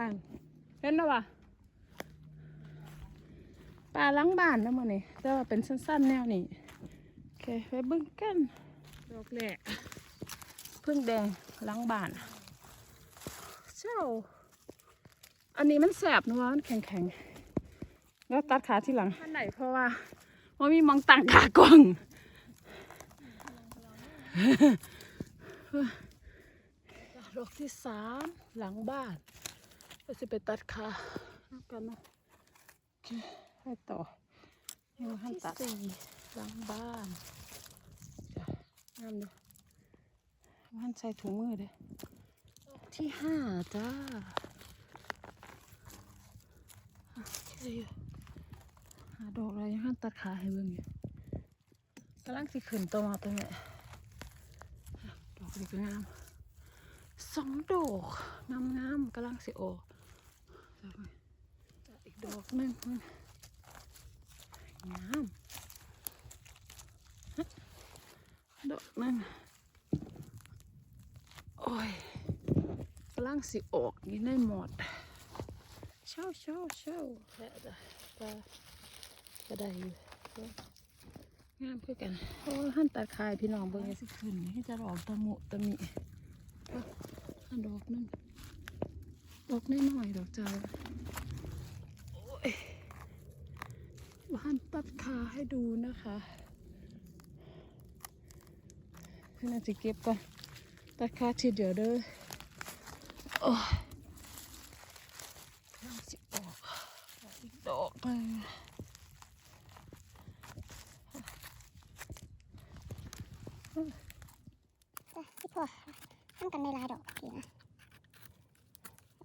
บ้านเห็นแล้ววะปลาหล้างบ้านนะมันนี่แต่ว่าเป็นสั้นๆแนวนี้โอเคไปเบิ่งกันดอกแหลกพึ่งแดงหล้างบ้านเจ้าอันนี้มันแสบนะวะมันแข็งๆแล้วตัดขาที่หลังอันไหนเพราะว่าว่ามีมองต่างขากล้องดอกที่สามหลังบ้าน เราจะไปตัดขาแล้วกันเนาะโอเคให้ต่อยังให้ตัดสี่หลังบ้านจ้ะงามเลยมันใส่ถุงมือเด้อดอกที่ห้าจ้าโอเคอยู่หาดอกอะไรยังให้ตัดขาให้เบิ่งอยู่กำลังสิขึ้นตัวมาตัวเนี้ยดอกนี้ก็งามสองดอกงามงามๆกำลังสิโออก อีกดอกหนึงงามดอกหนึงโอ้ยกำลังสิออกอยี่ในหมดเช่าเช่าเช่าแต่แต่แต่ก็ได้อยู่งามคือกันโอ้ยหันตัดคายพี่น้องเบิ่งให้สิขึ้นให้จะออกตะมุตะมิอันดอกหนึง ดอกน้อยดอกจ้าโอ้ยบ้านตัดขาให้ดูนะคะพี่นาจะเก็บก่อนตัดขาทีเดียวเด้อโอ้ยกำลังสิออกอีกดอกหนึงจ้ะพี่พ่อทำกันในลายดอกกี่นะ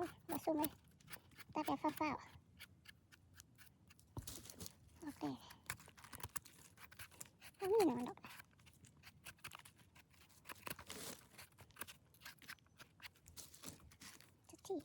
มาซูมเลยตัดแบบฟ้าๆโอเคอันนี้หนึ่งดอกจักที่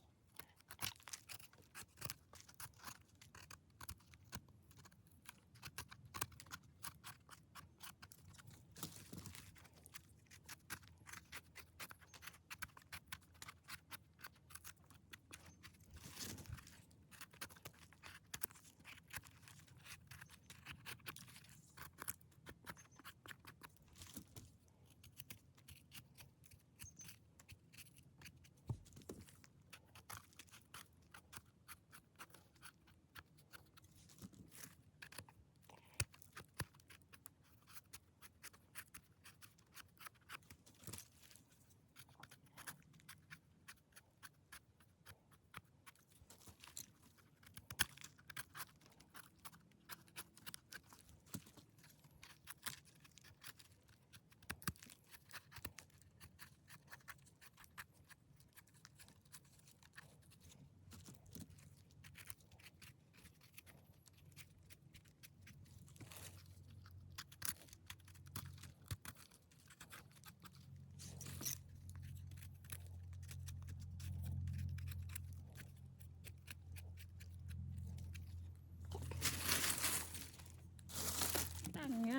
ตั้งย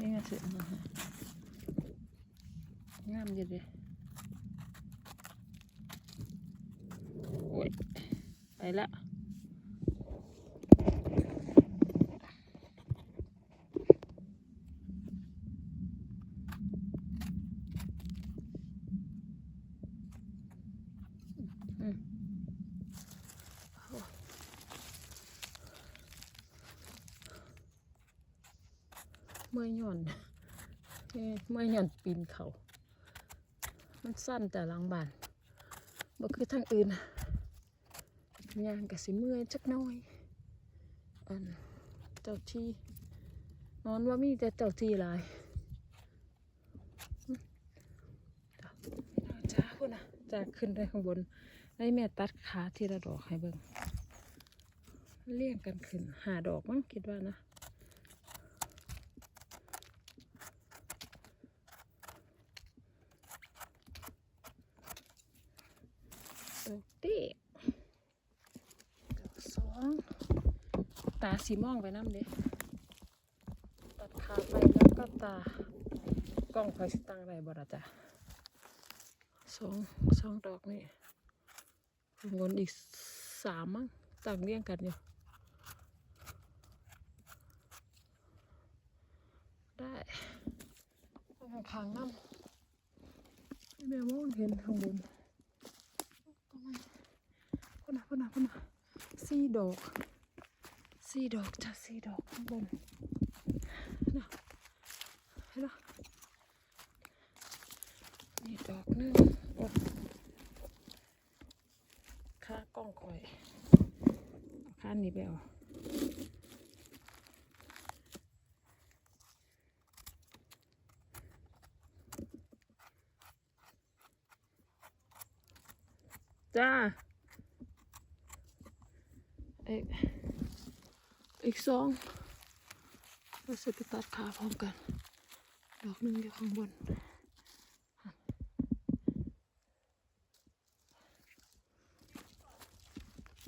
ากได้เงี้ยสิงามดีเลยโอ้ยไปละ มื่อยหย่อนเอ้ยเมื่อยหย่อนปีนเขามันสั้นแต่หลังบานบ่คือทางอื่นงานก็สิเมื่อยจักหน้อยอันเจ้าที่นอนว่ามีแต่เจ้าที่หลายอืมจ้าคุณนะจ้าขึ้นได้ข้างบนให้แม่ตัดขาทีละดอกให้เบิ่งเลี่ยงกันขึ้นหาดอกมั้งคิดว่านะ ดอกเต้ดอกสอง ตาสีม่องไปน้ำเด้ตัดขาไปแล้วก็ตากล้องคอยสตังไรบ่ละจ้ะสองสองดอกนี่งบนอีกสามมั้งต่างเรียงกันอยู่ได้ข้างข้างๆน้ำแม่มองเห็นข้างบนพุ่นนะพุ่นนะพุ่นนะสี่ดอก สี่ดอกจ้ะสี่ดอกข้างบนนะเห็นไหมนี่ดอกนึงโอ้ค่ากล้องคอยเอาค่านี้ไปเอาจ้าเอีก อีกสองเราจะไปตัดขาพร้อมกัน ดอกหนึ่งอยู่ข้างบน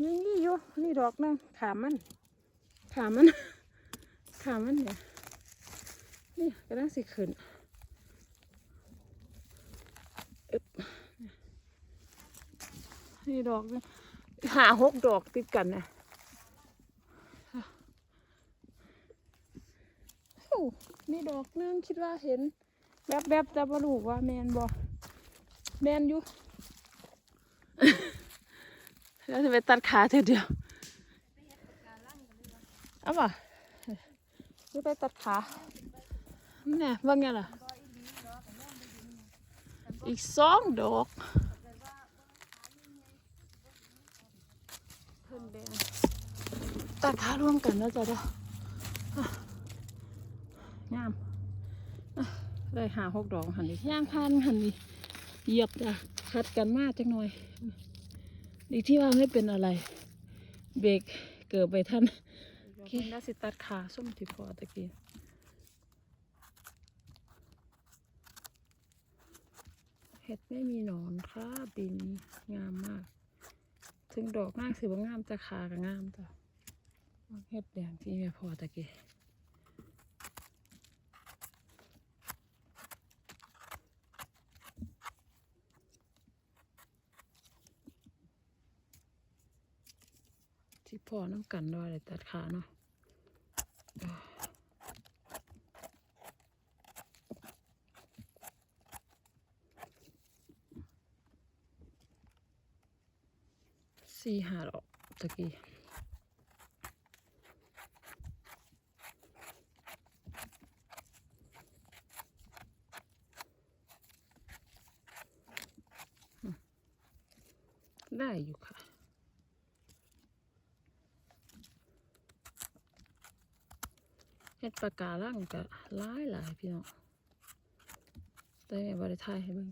นี่นี่อยู่นี่ดอกหนึงขามันขามันขามันเนี่ยนี่กำลังสิขึ้นอึ๊บนี่ดอกหนึงหาหกดอกติดกันนะ โอ้นี่ดอกหนึงคิดว่าเห็นแบบแบบๆแต่บ่รู้ว่าแมนบ่แมนอยู่ แล้วจะไปตัดขาเธอเดียวเอาป่ะจะไปตัดขาเนี่ยว่าไงล่ะ อีกสองดอกเพิ่นแดงตัดขารวมกันแล้วจ้ะเด้ออะงามอะ ได้หาหกดอกหันดิย่างพันหันดิเหยียบจ้ะคัดกันมากจังหน่อย ดีที่ว่าไม่เป็นอะไร เบรกเกิดไปท่านโอเคน่าสิตัดขาส้มที่พอตะกี้เห็ดไม่มีหนอนค่ะปีนี้งามมาก ถึงดอกมากสิว่างามจะขาก็งามจ้ะเห็ดแดงที่แม่พอตะกี้ที่ พ่อน้ำกันด้วยเลยตัดขาเนาะสี่หาดอกตะกี้อืมได้อยู่ค่ะ เฮ็ดปากกางก็หลายหลายพี่น้องแต่แม่บ่ไทยให้เบิ่ง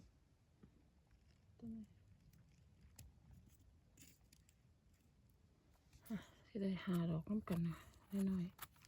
อะสิได้หาดอกน้ำกันนะน้อยๆ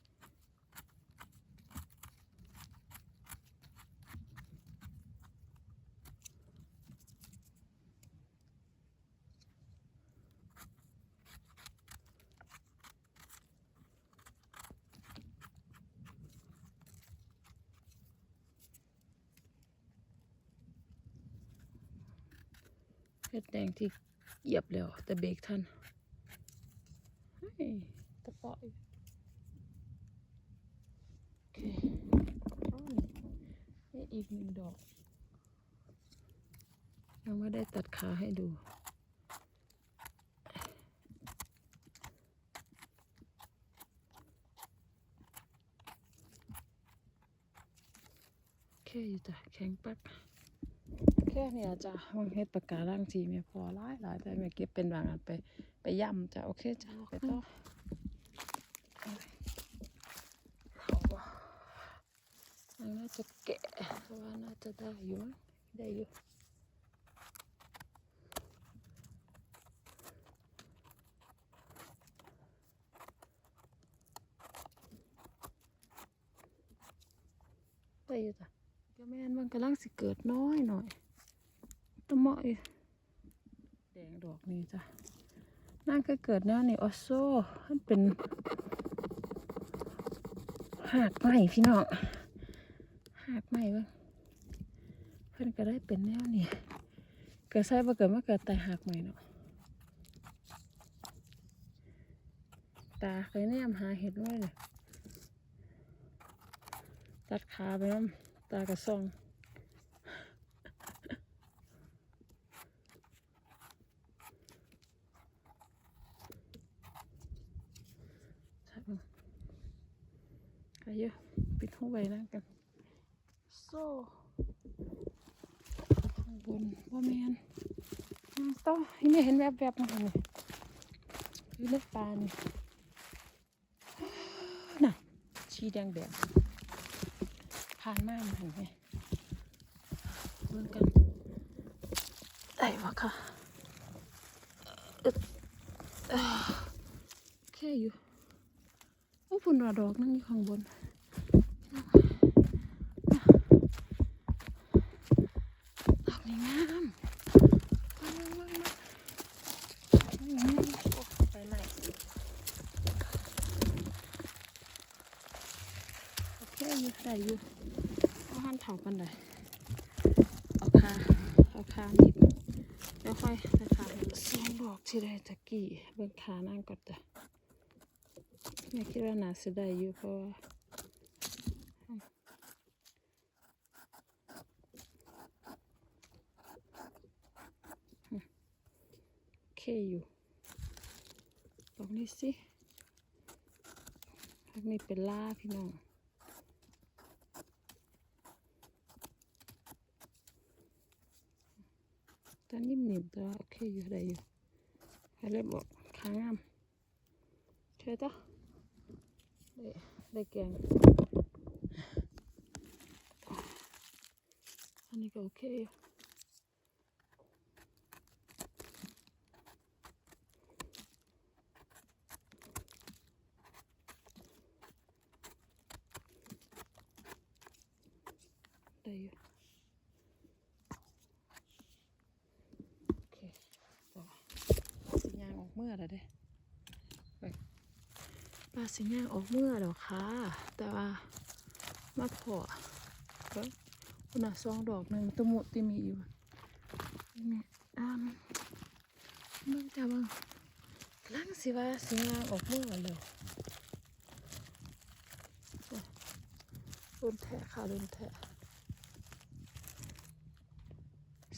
เฮ็ดแดงที่เหยียบแล้ว แต่เบรกทันเฮ้ยตะปอยโอเคอ้าวนี่อีกหนึ่งดอกยังไม่ได้ตัดขาให้ดูแค่อยู่จ้ะแข็งปัก แค่เนี่ยจ้ะมังเฮ็ดปากการังทีแม่พอหลายหลายแต่แม่เก็บเป็นบางอันไปไปย่ำจ้ะโอเคจ้ะไปต่อเอาไปเขาบ่มันน่าจะแกะเพราะว่าน่าจะได้อยู่มั้งได้อยู่ได้อยู่จ้ะก็แม่นมันกำลังสิเกิดน้อยหน่อย เหมาะอีกแดงดอกนี้จ้ะน่าจะเกิดแน่านี่ออโซ่มันเป็นหากใหม่พี่น้องหากใหม่เพื่อนก็ได้เป็นแนวนี่เกิดไส้มาเกิดมาเกิดแต่หักใหม่เนาะตาเคยแนมหาเห็ดไว้เลยตัดขาไปน้ำตากระซอง อายุปิดห้องไว้นะกันโซ่ข้างบนว่าแมนอืมต่อที่นี่เห็นแวบๆมาเห็นไหมอยู่ในป่านี่น่ะชีแดงแดงๆผ่านมามันเห็นไหมเบิ่งกันได้วะค่ะอึดอ่าแค่อยู่โอ้พุ่นว่าดอกนั่งอยู่ข้างบน ดอกนี้งามว้าวว้าวว้าวว้าวโอ้ไปใหม่โอเคอยู่ ได้อยู่เอาหันเถากันได้เอาคาเอาคาหนีบแล้วค่อยเอาคาให้มันสองดอกที่ได้ตะกี้เบิ่งขานั่งก่อนจ้ะแม่คิดว่าน่าจะได้อยู่เพราะว่าโอเคอยู่ตรงนี้สิพักนี้เป็นล่าพี่น้อง ตอนนิ่มๆแต่ว่าโอเคอยู่ได้อยู่ใครเล็บอกขางามใช่จ้ะได้ได้แกงอันนี้ก็โอเคอยู่ ได้อยู่โอเคต่อสิญญาณออกเมื่อแล้วเด้ไปปลาสิญญาณออกเมื่อแล้วค่ะ แต่ว่ามาพอเบิ่งคุณน่ะสองดอกหนึ่งตะมุติมีอยู่นี่อ่ามเบิ่งจ้าเบิ่งลังสิว่าสิญญาณออกเมื่อแล้วรุนแท้ค่ะรุนแท้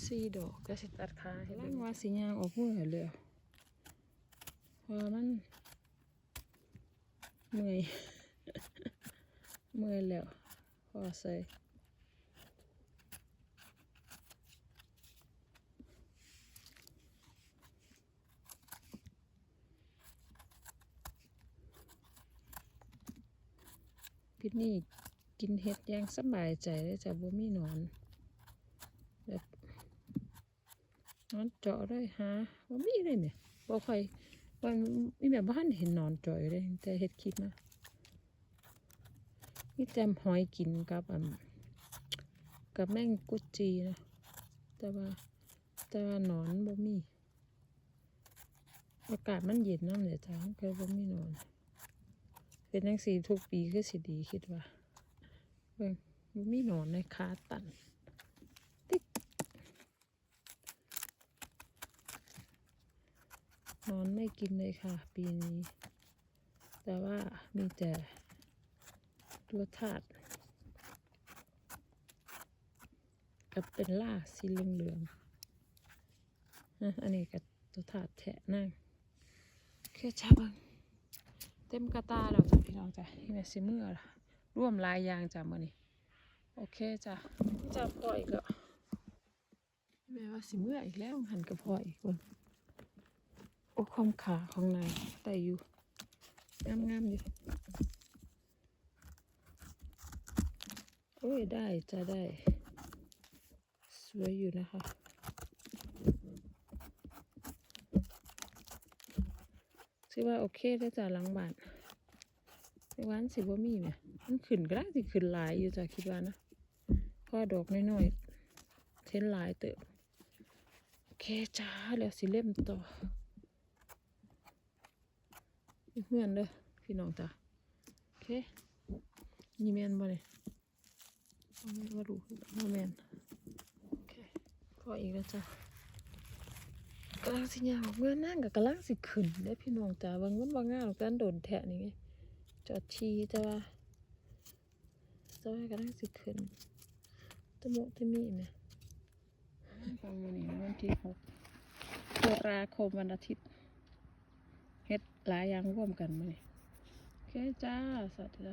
สี่ดอกก็สิตัดขาให้ร่างว่าสียางออกมือเลยเพอมันเมื่อยเมื่อยแล้วพอใส่พี่นี่กินเห็ดอยังสบายใจเลยจ้ะบ่มีนอนแบบนอนเจาะเลยฮะว่มีเลยเนี่ยบ่ค่อย ว่ามีแบบบ้านเห็นนอนจาะอยเลยแต่เฮ็ดคลิปนะมีแจมหอยกินกับกับแมงกุจีนะแต่ว่าแต่ว่านอนบ่มีอากาศมันเย็นน้ำเนี่ยจ้ามันก็บ่มีนอน เป็นจังสีทุกปีคือสิดีคิดว่าเบิ่งบ่มีนอนในขาตัน นอนไม่กินเลยค่ะ ปีนี้ แต่ว่ามีแต่ตัวถาดกับเป็นล่าสีเหลืองๆนะอันนี้กับตัวถาดแทะนั่งแค่ชับงเต็มกระตาแล้วจ้ะพี่น้องจ้ะที่แม่สิเมื่อละร่วมลายยางจ้ะมื่อนี้โอเคจ้ะจะพออีกแล้วแม่ว่าสิเมื่ออีกแล้วหันกับพออีกคน โอ้ความขาของนายได้อยู่งามงามๆอยู่โอ้ยได้จะได้ สวยอยู่นะคะสิว่าโอเคได้จ้ะหลังบ้านในวันสิบ่มีไหมมันขึ้นก็ได้สิขึ้นหลายอยู่จ้ะคิดว่านะเพราะว่าดอกน้อยๆเท้นหลายเติบโอเคจ้าแล้วสิเล่มต่อ เพื่อนเด้อพี่น้องจ้ะโอเคนี่แมนบ่เนี่ยบ่แมนว่ารู้บ่แมนโอเคพออีกแล้วจ้ะกำลังสิยางออกเมื่อนั่งกับกำลังสิขึ้นได้พี่น้องจ้าบางมันบางงานหรอกแต่อันโดนแทะนี่ไงจอดชีแต่ว่าแต่ว่ากำลังสิขึ้นตะโมตะมีไหมฟังวันนี้วันที่หกตุลาคมวันอาทิตย์ เฮ็ดหลายอย่างร่วมกันมาเนี่ยโอเคจ้า สวัสดีจ้า